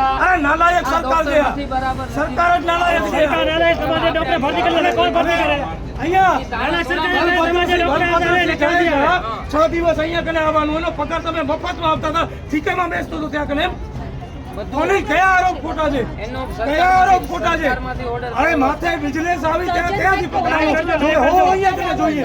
અરે નાલાયક સરકાર છે. આ. સરકાર જ નાલાયક છે. સરકાર નાલાયક સમાજે ડોક્ટર ભરતી કરે કોણ ભરતી કરે. છ દિવસ અહીંયા કને આવવાનું એનો પગાર તમે મફતમાં આવતા હતા. ઠીકામાં બેસતો હતો ત્યાં કને એમ. કોને કયા આરોપ ખોટા છે? કયા આરોપ ખોટા છે? અરે માથે બિઝનેસ આવી ત્યાં ક્યાંથી પકડાય હો અહીંયા કને જોઈએ.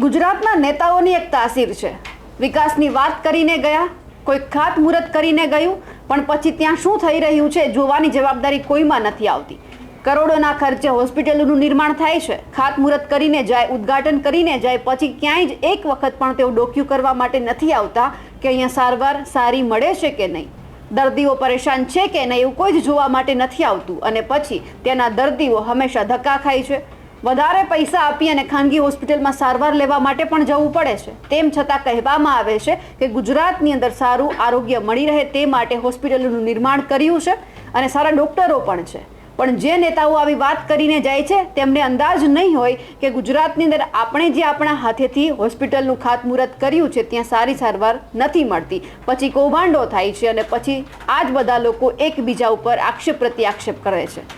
ગુજરાતના નેતાઓની એક તાસીર છે. વિકાસની વાત કરીને ગયા કોઈ ખાતમુહૂર્ત કરીને ગયું, પણ પછી ત્યાં શું થઈ રહ્યું છે જોવાની જવાબદારી કોઈમાં નથી આવતી. કરોડોના ખર્ચે હોસ્પિટલનું નિર્માણ થાય છે, ખાતમુહૂર્ત કરીને જાય, ઉદ્ઘાટન કરીને જાય, પછી ક્યાંય જ એક વખત પણ તેઓ ડોક્યુ કરવા માટે નથી આવતા કે અહીંયા સારવાર સારી મળે છે કે નહીં. દર્દીઓ પરેશાન છે કે નહીં એવું કોઈ જ જોવા માટે નથી આવતું અને પછી તેના દર્દીઓ હંમેશા ધક્કા ખાય છે. વધારે પૈસા આપી અને ખાનગી હોસ્પિટલમાં સારવાર લેવા માટે પણ જવું પડે છે. તેમ છતાં કહેવામાં આવે છે કે ગુજરાતની અંદર સારું આરોગ્ય મળી રહે તે માટે હોસ્પિટલનું નિર્માણ કર્યું છે અને સારા ડોક્ટરો પણ છે. પણ જે નેતાઓ આવી વાત કરીને જાય છે, તેમને અંદાજ નહીં હોય કે ગુજરાતની અંદર આપણે જે આપણા હાથેથી હોસ્પિટલનું ખાતમુહૂર્ત કર્યું છે, ત્યાં સારી સારવાર નથી મળતી. પછી કૌભાંડો થાય છે અને પછી આ જ બધા લોકો એકબીજા ઉપર આક્ષેપ પ્રતિ આક્ષેપ કરે છે.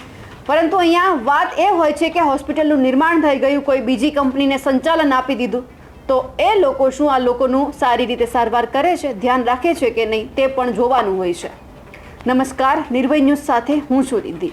પરંતુ અહીંયા વાત એ હોય છે કે હોસ્પિટલનું નિર્માણ થઈ ગયું, કોઈ બીજી કંપનીને સંચાલન આપી દીધું. તો એ લોકો શું આ લોકોનું સારી રીતે સારવાર કરે છે? ધ્યાન રાખે છે કે નહીં તે પણ જોવાનું હોય છે. નમસ્કાર, નિર્ભય ન્યૂઝ સાથે હું છું રિદ્ધિ.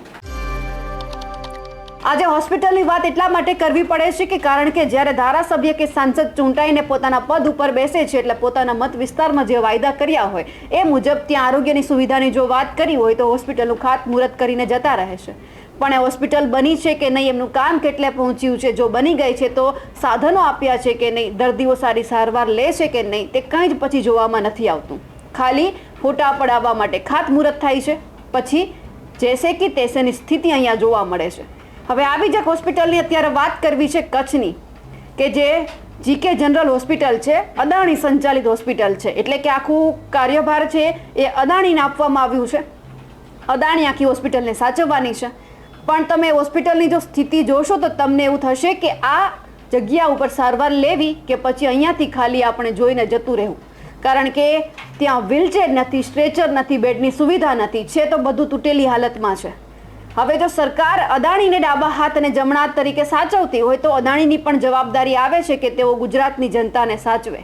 આજે હોસ્પિટલની વાત એટલા માટે કરવી પડે છે કે કારણ કે જ્યારે ધારાસભ્ય કે સાંસદ ચૂંટાઈને પોતાના પદ ઉપર બેસે છે એટલે પોતાના મત વિસ્તારમાં જે વાયદા કર્યા હોય એ મુજબ ત્યાં આરોગ્યની સુવિધાની જો વાત કરી હોય તો હોસ્પિટલનું ખાતમુહૂર્ત કરીને જતા રહે છે. પણ એ હોસ્પિટલ બની છે કે નહીં? એમનું કામ કેટલે પહોંચ્યું છે? જો બની ગઈ છે તો સાધનો આપ્યા છે કે નહીં? દર્દીઓ સારી સારવાર લે છે કે નહીં? તે કંઈ જ પછી જોવામાં નથી આવતું. ખાલી ફોટા પડાવવા માટે ખાતમુહૂર્ત થાય છે. પછી જેસે કે તેસેની સ્થિતિ અહીંયા જોવા મળે છે. હવે આવી જ એક હોસ્પિટલની અત્યારે વાત કરવી છે કચ્છની, કે જે જીકે જનરલ હોસ્પિટલ છે, અદાણી સંચાલિત હોસ્પિટલ છે. એટલે કે આખું કાર્યભાર છે એ અદાણીને આપવામાં આવ્યું છે. અદાણી આખી હોસ્પિટલને સાચવવાની છે. પણ તમે હોસ્પિટલની જો સ્થિતિ જોશો તો તમને એવું થશે કે આ જગ્યા ઉપર સારવાર લેવી કે પછી અહીંયાથી ખાલી આપણે જોઈને જતું રહેવું. કારણ કે ત્યાં વ્હીલચેર નથી, સ્ટ્રેચર નથી, બેડની સુવિધા નથી, છે તો બધું તૂટેલી હાલતમાં છે. હવે જો સરકાર અદાણીને ડાબા હાથ અને જમણા હાથ તરીકે સાચવતી હોય તો અદાણીની પણ જવાબદારી આવે છે કે તેઓ ગુજરાતની જનતાને સાચવે.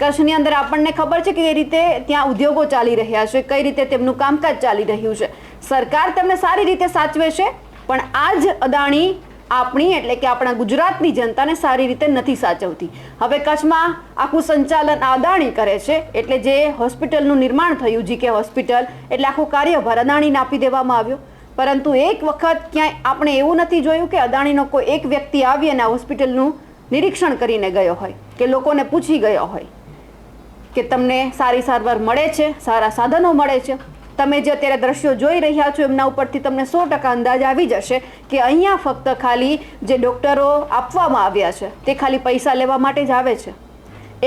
કચ્છની અંદર આપણને ખબર છે કે કઈ રીતે ત્યાં ઉદ્યોગો ચાલી રહ્યા છે, કઈ રીતે તેમનું કામકાજ ચાલી રહ્યું છે. સરકાર તેમને સારી રીતે સાચવે છે? પણ આ જ અદાણી આપણી એટલે કે આપણા ગુજરાતની જનતાને સારી રીતે નથી સાચવતી. હવે કચ્છમાં આખું સંચાલન અદાણી કરે છે, એટલે જે હોસ્પિટલનું નિર્માણ થયું જીકે હોસ્પિટલ, એટલે આખો કાર્યભાર અદાણીને આપી દેવામાં આવ્યો. પરંતુ એક વખત ક્યાંય આપણે એવું નથી જોયું કે અદાણીનો કોઈ એક વ્યક્તિ આવી અને આ હોસ્પિટલનું નિરીક્ષણ કરીને ગયો હોય, કે લોકોને પૂછી ગયો હોય, કે તમને સારી સારવાર મળે છે, સારા સાધનો મળે છે. તમે જે અત્યારે દ્રશ્યો જોઈ રહ્યા છો, એમના ઉપરથી તમને સો ટકા અંદાજ આવી જશે કે અહીંયા ફક્ત ખાલી જે ડૉક્ટરો આપવામાં આવ્યા છે, તે ખાલી પૈસા લેવા માટે જ આવે છે.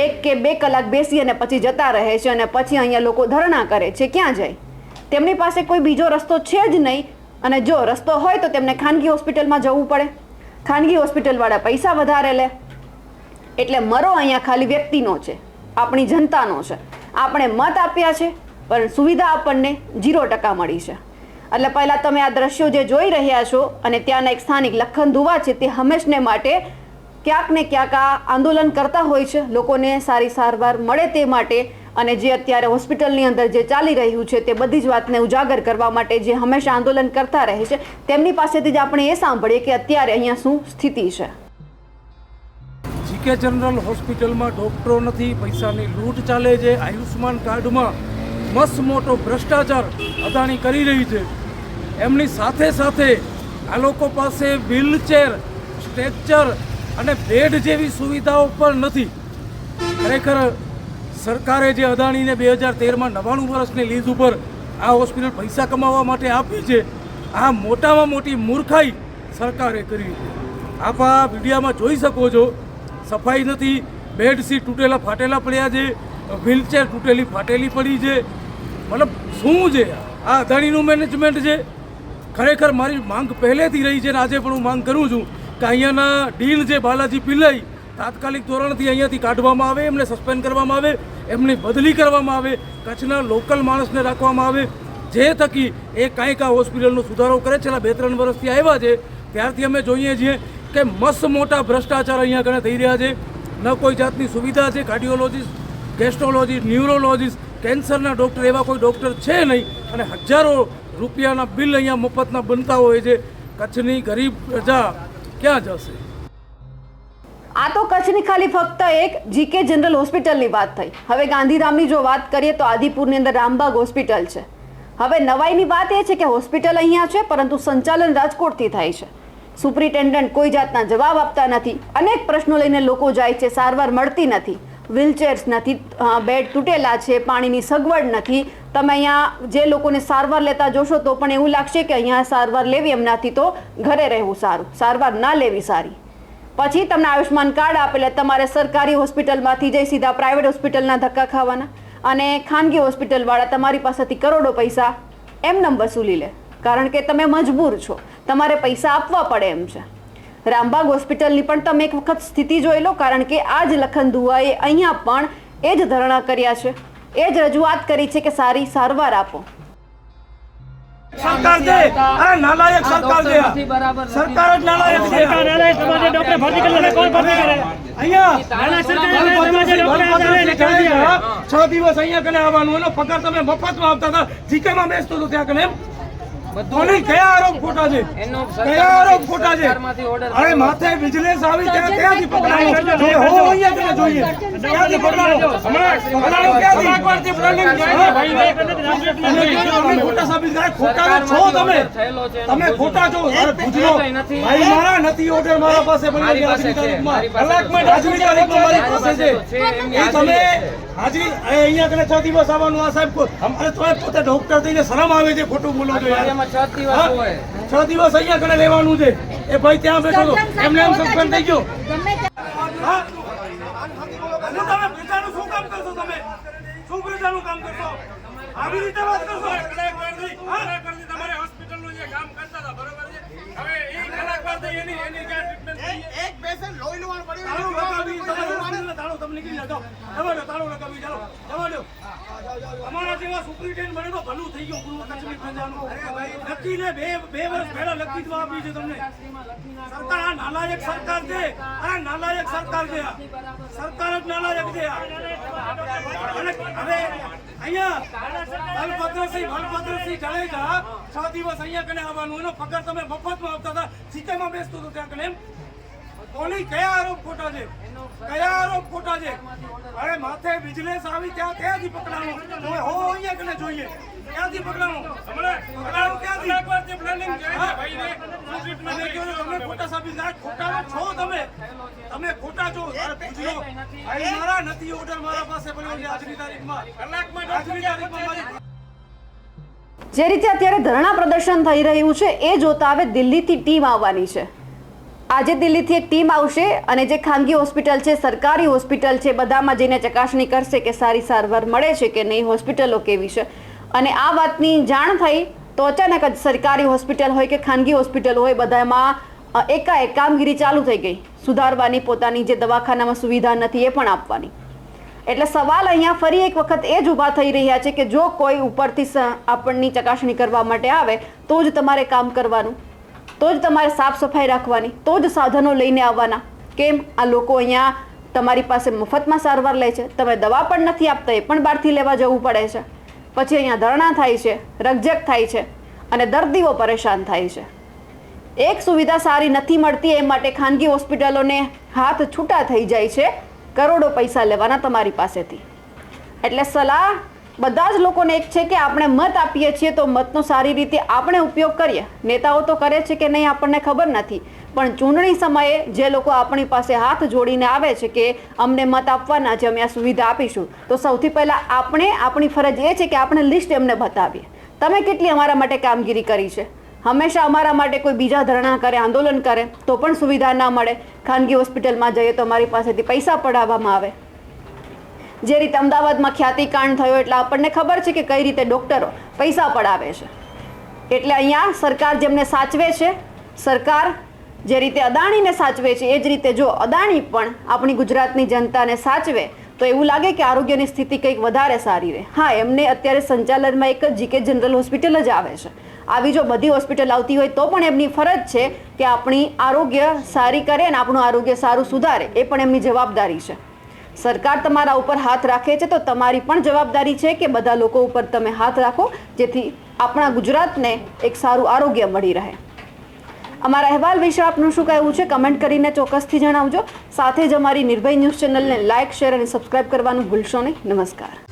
એક કે બે કલાક બેસી અને પછી જતા રહે છે અને પછી અહીંયા લોકો ધરણા કરે છે, ક્યાં જાય? તેમની પાસે કોઈ બીજો રસ્તો છે જ નહીં અને જો રસ્તો હોય તો તેમને ખાનગી હોસ્પિટલમાં જવું પડે. ખાનગી હોસ્પિટલવાળા પૈસા વધારે લે. એટલે મરો અહીંયા ખાલી વ્યક્તિનો છે, આપણી જનતાનો છે. આપણે મત આપ્યા છે પણ સુવિધા આપણને ઝીરો ટકા મળી છે. એટલે પહેલાં તમે આ દ્રશ્યો જે જોઈ રહ્યા છો અને ત્યાંના એક સ્થાનિક લખન દુવા છે તે હંમેશને માટે ક્યાંક ને ક્યાંક આ આંદોલન કરતા હોય છે. લોકોને સારી સારવાર મળે તે માટે અને જે અત્યારે હોસ્પિટલની અંદર જે ચાલી રહ્યું છે તે બધી જ વાતને ઉજાગર કરવા માટે જે હંમેશા આંદોલન કરતા રહે છે. તેમની પાસેથી જ આપણે એ સાંભળીએ કે અત્યારે અહીંયા શું સ્થિતિ છે. જીકે જનરલ હોસ્પિટલમાં ડોક્ટરો નથી, પૈસાની લૂંટ ચાલે છે. આયુષ્યમાન કાર્ડમાં મસ્ત મોટો ભ્રષ્ટાચાર અદાણી કરી રહી છે. એમની સાથે સાથે આ લોકો પાસે વ્હીલચેર સ્ટ્રેચર અને બેડ જેવી સુવિધાઓ પણ નથી. ખરેખર સરકારે જે અદાણીને બે હજાર તેરમાં નવ્વાણું વર્ષની લીઝ ઉપર આ હોસ્પિટલ પૈસા કમાવા માટે આપી છે, આ મોટામાં મોટી મૂર્ખાઈ સરકારે કરી આપ આ વિડીયામાં જોઈ શકો છો, સફાઈ નથી બેડ સીટ તૂટેલા ફાટેલા પડ્યા છે વ્હીલચેર તૂટેલી ફાટેલી પડી છે મતલબ શું છે? આ અદાણીનું મેનેજમેન્ટ છે? ખરેખર મારી માંગ પહેલેથી રહી છે અને આજે પણ હું માંગ કરું છું કે અહીંયાના ડીન જે બાલાજી પિલ્લઈ તાત્કાલિક ધોરણથી અહીંયાથી કાઢવામાં આવે, એમને સસ્પેન્ડ કરવામાં આવે, એમની બદલી કરવામાં આવે, કચ્છના લોકલ માણસને રાખવામાં આવે, જે થકી એ કાંઈક આ હોસ્પિટલનો સુધારો કરે. છેલ્લા બે ત્રણ વર્ષથી આવ્યા છે. ત્યારથી અમે જોઈએ છીએ કે મસ્ત મોટા ભ્રષ્ટાચાર અહીંયા આગળ થઈ રહ્યા છે. ન કોઈ જાતની સુવિધા છે. કાર્ડિયોલોજીસ્ટ ગેસ્ટ્રોલોજીસ્ટ ન્યુરોલોજીસ્ટ કેન્સરના ડૉક્ટર એવા કોઈ ડૉક્ટર છે નહીં અને હજારો રૂપિયાના બિલ અહીંયા મફતના બનતા હોય છે. કચ્છની ગરીબ પ્રજા ક્યાં જશે? આ તો કચ્છની ખાલી ફક્ત એક જીકે જનરલ હોસ્પિટલની વાત થઈ. હવે ગાંધીધામની જો વાત કરીએ તો આદિપુરની અંદર રામબાગ હોસ્પિટલ છે. હવે નવાઈની વાત એ છે કે હોસ્પિટલ અહીંયા છે, પરંતુ સંચાલન રાજકોટથી થાય છે. સુપ્રિન્ટેન્ડન્ટ કોઈ જાતના જવાબ આપતા નથી. અનેક પ્રશ્નો લઈને લોકો જાય છે, સારવાર મળતી નથી. વ્હીલચેર્સ નથી બેડ તૂટેલા છે, પાણીની સગવડ નથી. તમે અહીંયા જે લોકોને સારવાર લેતા જોશો તો પણ એવું લાગશે કે અહીંયા સારવાર લેવી એમનાથી તો ઘરે રહેવું સારું. સારવાર ના લેવી સારી. પછી તમને આયુષ્માન કાર્ડ આપેલે, તમારે સરકારી હોસ્પિટલમાંથી જઈ સીધા પ્રાઇવેટ હોસ્પિટલના ધક્કા ખાવાના અને ખાનગી હોસ્પિટલવાળા તમારી પાસેથી કરોડો પૈસા એમ નંબર વસૂલી લે. કારણ કે તમે મજબૂર છો. તમારે પૈસા આપવા પડે એમ છે. રામબાગ હોસ્પિટલની પણ તમે એક વખત સ્થિતિ જોઈ લો કારણ કે આ જ લખન દુઆએ અહીંયા પણ એ જ ધરણા કર્યા છે. એ જ રજૂઆત કરી છે કે સારી સારવાર આપો. સરકાર છે અરે નાલાયક સરકાર છે સરકાર જ નાલાયક છે. સરકાર નાલાયક સમાજે ડોક્ટર ભરતી કરી કોણ ભરતી કરે. અહીંયા નાના સરકાર સમાજે ડોક્ટર આધારે નિકાલ છ દિવસ અહીંયા કને આવવાનું એનો પગાર તમે મફતમાં આવતા હતા. જીકેમાં બેસતો હતો ત્યાં કને કોની કયા આરોપ ખોટા છે? કયા આરોપ ખોટા છે? અરે માથે વિજિલન્સ આવી ત્યાં ક્યાંથી પકડાયો જો હો અહીંયા કને જોઈએ. ક્યાંથી પકડાયો હમણાં પકડાયો ક્યાંથી? તમે તમે ખોટા સાબિત કર્યા. ખોટા છો તમે? તમે ખોટા છો? અરે પૂછલો ભાઈ મારા નથી ઓર્ડર મારા પાસે બની આજની તારીખમાં કલાકમાં આજની તારીખમાં મારી પાસે છે. એ તમે હાજરી અહીંયા કને છ દિવસ આવવાનું આ સાહેબ અરે તમે પોતે ડોક્ટર થઈને શરમ આવે છે. ખોટું બોલો છો યાર હા? છ દિવસ અહીંયા કને લેવાનું છે. એ ભાઈ ત્યાં બેઠો હતો એમને એમ સસ્પેન્ડ થઈ ગયો. આવી રીતે વાત કરશો? તમારે હોસ્પિટલનું જે કામ કરતા હતા બરોબર છે? હવે એ કલાક એની એની ક્યાં ટ્રીટમેન્ટ થઈ એક પેશન્ટ લોહી લુહાણ પડી તાળું લગાવી, રહ્યું તમે હોસ્પિટલને તાળું તમે નીકળી જાઓ. જાઓ. જવા દો, તાળું લગાવી, ચાલો. જવા દો. અમારા જેવા સુપ્રિન્ટેન્ડન્ટ બને તો ભલું થઈ ગયું પૂર્વ કચ્છની પ્રજાનું. લકીને બે બે વર્ષ પહેલા લકી જવાબ આપી છે તમને સરકાર આ નાલાયક સરકાર છે આ નાલાયક સરકાર છે સરકાર જ નાલાયક છે હવે અહીંયા બલભદ્રસિંહ બલભદ્રસિંહ જાડેજા છ દિવસ અહીંયા કને આવવાનું એનો પગાર તમે મફતમાં આવતા હતા સિક્કામાં બેસતો હતો ત્યાં કને કોની કયા આરોપ ખોટા છે? કયા આરોપ ખોટા છે? અરે માથે વિજિલન્સ આવી ત્યાં ક્યાંથી પકડાણો હવે હો અહીંયા કને જોઈએ ક્યાંથી પકડાણો હમણાં પકડાણો ક્યાંથી? બાદ જે પ્લાનિંગ છે હા? ભાઈને શું ટ્રીટમેન્ટ તમે ખોટા સાબિત થાય ખોટા છો તમે. તમે ખોટા છો. અરે પૂછો ભાઈ મારા નથી ઓર્ડર મારા પાસે બન્યો છે આજની તારીખમાં. કલાકમાં આજની તારીખમાં મારી જે રીતે અત્યારે ધરણા પ્રદર્શન થઈ રહ્યું છે, એ જોતા હવે દિલ્હીથી ટીમ આવવાની છે. આજે દિલ્હીથી એક ટીમ આવશે અને જે ખાનગી હોસ્પિટલ છે, સરકારી હોસ્પિટલ છે, બધામાં જઈને ચકાસણી કરશે કે સારી સારવાર મળે છે કે નહીં, હોસ્પિટલો કેવી છે. અને આ વાતની જાણ થઈ તો અચાનક જ સરકારી હોસ્પિટલ હોય કે ખાનગી હોસ્પિટલ હોય, બધામાં એકાએક કામગીરી ચાલુ થઈ ગઈ. સુધારવાની પોતાની જે દવાખાનામાં સુવિધા નથી, એ પણ આપવાની. એટલે સવાલ અહીંયા ફરી એક વખત એ જ ઊભા થઈ રહ્યા છે કે જો કોઈ ઉપરથી આપણની ચકાસણી કરવા માટે આવે, તો જ તમારે કામ કરવાનું. તો જ તમારે સાફ સફાઈ રાખવાની. તો જ સાધનો લઈને આવવાના. કેમ? આ લોકો અહીંયા તમારી પાસે મફતમાં સારવાર લે છે. તમે દવા પણ નથી આપતા, એ પણ બહારથી લેવા જવું પડે છે. પછી અહીંયા ધરણા થાય છે રકજક થાય છે અને દર્દીઓ પરેશાન થાય છે. એક સુવિધા સારી નથી મળતી, એ માટે ખાનગી હોસ્પિટલોને હાથ છૂટા થઈ જાય છે. કરોડો પૈસા લેવાના તમારી પાસેથી. એટલે સલાહ, બધા જ લોકોને એક છે કે આપણે મત આપીએ છીએ તો મતનો સારી રીતે આપણે ઉપયોગ કરીએ. નેતાઓ તો કરે છે કે નહીં આપણને ખબર નથી. પણ ચૂંટણી સમયે જે લોકો આપણી પાસે હાથ જોડીને આવે છે કે અમને મત આપવાના છે, અમે આ સુવિધા આપીશું, તો સૌથી પહેલાં આપણે આપણી ફરજ એ છે કે આપણે લિસ્ટ એમને બતાવીએ. તમે કેટલી અમારા માટે કામગીરી કરી છે? હંમેશા અમારા માટે કોઈ બીજા ધરણા કરે, આંદોલન કરે, તો પણ સુવિધા ના મળે. ખાનગી હોસ્પિટલમાં જઈએ તો અમારી પાસેથી પૈસા પડાવવામાં આવે. જે રીતે અમદાવાદમાં ખ્યાતિકાંડ થયો એટલે આપણને ખબર છે કે કઈ રીતે ડૉક્ટરો પૈસા પડાવે છે. એટલે અહીંયા સરકાર જેમને સાચવે છે, સરકાર જે રીતે અદાણીને સાચવે છે, એ જ રીતે જો અદાણી પણ આપણી ગુજરાતની જનતાને સાચવે, તો એવું લાગે કે આરોગ્યની સ્થિતિ કંઈક વધારે સારી રહે. હા, એમને અત્યારે સંચાલનમાં એક જ જીકે જનરલ હોસ્પિટલ જ આવે છે. આવી જો બધી હોસ્પિટલ આવતી હોય તો પણ એમની ફરજ છે કે આપણી આરોગ્ય સારી કરે અને આપણું આરોગ્ય સારું સુધારે. એ પણ એમની જવાબદારી છે. સરકાર તમારા ઉપર હાથ રાખે છે તો તમારી પણ જવાબદારી છે કે બધા લોકો ઉપર તમે હાથ રાખો, જેથી આપણા ગુજરાતને એક સારું આરોગ્ય મળી રહે. અમારા અહેવાલ વિશે આપનું શું કહેવું છે? કમેન્ટ કરીને ચોક્કસથી જણાવજો. સાથે જ અમારી નિર્ભય ન્યૂઝ ચેનલને લાઇક, શેર અને સબસ્ક્રાઇબ કરવાનું ભૂલશો નહીં. નમસ્કાર.